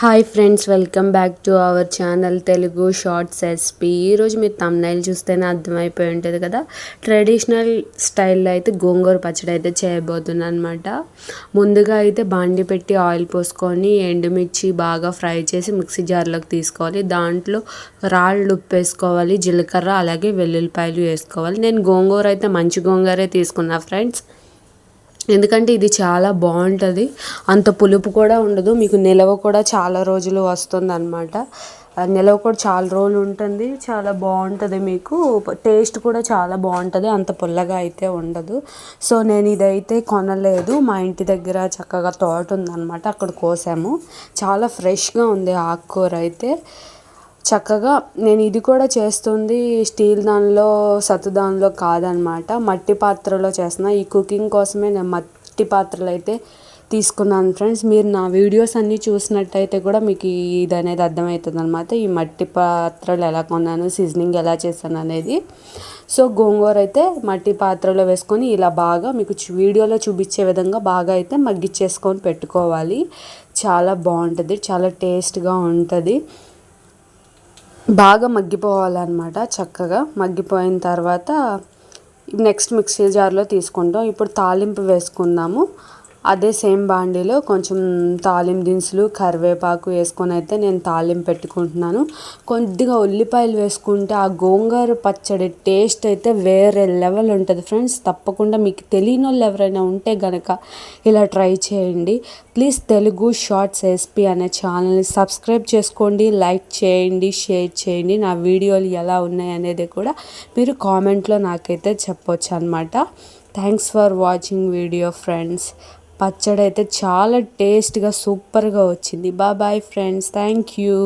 Hi friends welcome back to our channel Telugu shorts SP ఈరోజు మీరు thumbnail చూస్తేనే అర్థమైపోయి ఉంటుంది కదా? ట్రెడిషనల్ స్టైల్లో అయితే గోంగూర పచ్చడి అయితే చేయబోతున్నాను అనమాట ముందుగా అయితే బాండి పెట్టి ఆయిల్ పోసుకొని ఎండుమిర్చి బాగా ఫ్రై చేసి మిక్సీ జార్లోకి తీసుకోవాలి. దాంట్లో రాళ్ళు ఉప్పు వేసుకోవాలి జీలకర్ర అలాగే వెల్లుల్లిపాయలు వేసుకోవాలి. నేను గోంగూర అయితే మంచి గోంగూరే తీసుకున్నా ఫ్రెండ్స్ ఎందుకంటే ఇది చాలా బాగుంటుంది. అంత పులుపు కూడా ఉండదు. మీకు నిలవ కూడా చాలా రోజులు వస్తుంది అనమాట నిలవ కూడా చాలా రోజులు ఉంటుంది. చాలా బాగుంటుంది మీకు. టేస్ట్ కూడా చాలా బాగుంటుంది. అంత పుల్లగా అయితే ఉండదు. సో నేను ఇదైతే కొనలేదు. మా ఇంటి దగ్గర చక్కగా తోట ఉందన్నమాట. అక్కడ కోసాము. చాలా ఫ్రెష్గా ఉంది ఆకుకూర అయితే. చక్కగా నేను ఇది కూడా చేస్తుంది స్టీల్ దానిలో సత్తు దానిలో కాదనమాట. మట్టి పాత్రలో చేస్తున్నా. ఈ కుకింగ్ కోసమే నేను మట్టి పాత్రలు అయితే తీసుకున్నాను ఫ్రెండ్స్. మీరు నా వీడియోస్ అన్నీ చూసినట్టయితే కూడా మీకు ఇది అనేది అర్థమవుతుంది అనమాట ఈ మట్టి పాత్రలు ఎలా కొన్నాను సీజనింగ్ ఎలా చేశాను అనేది. సో గోంగూర అయితే మట్టి పాత్రలో వేసుకొని ఇలా బాగా మీకు వీడియోలో చూపించే విధంగా బాగా అయితే మగ్గిచ్చేసుకొని పెట్టుకోవాలి. చాలా బాగుంటుంది చాలా టేస్ట్గా ఉంటుంది. బాగా మగ్గిపోవాలన్నమాట చక్కగా. మగ్గిపోయిన తర్వాత నెక్స్ట్ మిక్సీ జార్లో తీసుకుంటాం. ఇప్పుడు తాలింపు వేసుకుందాము. అదే సేమ్ బాండీలో కొంచెం తాలింపు దినుసులు కరివేపాకు వేసుకొని అయితే నేను తాలింపు పెట్టుకుంటున్నాను. కొద్దిగా ఉల్లిపాయలు వేసుకుంటే ఆ గోంగూర పచ్చడి టేస్ట్ అయితే వేరే లెవెల్ ఉంటుంది ఫ్రెండ్స్. తప్పకుండా మీకు తెలియని వాళ్ళు ఎవరైనా ఉంటే గనక ఇలా ట్రై చేయండి. ప్లీజ్ తెలుగు షార్ట్స్ ఎస్పీ అనే ఛానల్ని సబ్స్క్రైబ్ చేసుకోండి లైక్ చేయండి షేర్ చేయండి. నా వీడియోలు ఎలా ఉన్నాయి అనేది కూడా మీరు కామెంట్లో నాకైతే చెప్పొచ్చు అనమాట thanks for watching video friends. పచ్చడి అయితే చాలా టేస్ట్గా సూపర్గా వచ్చింది. Bye friends. Thank you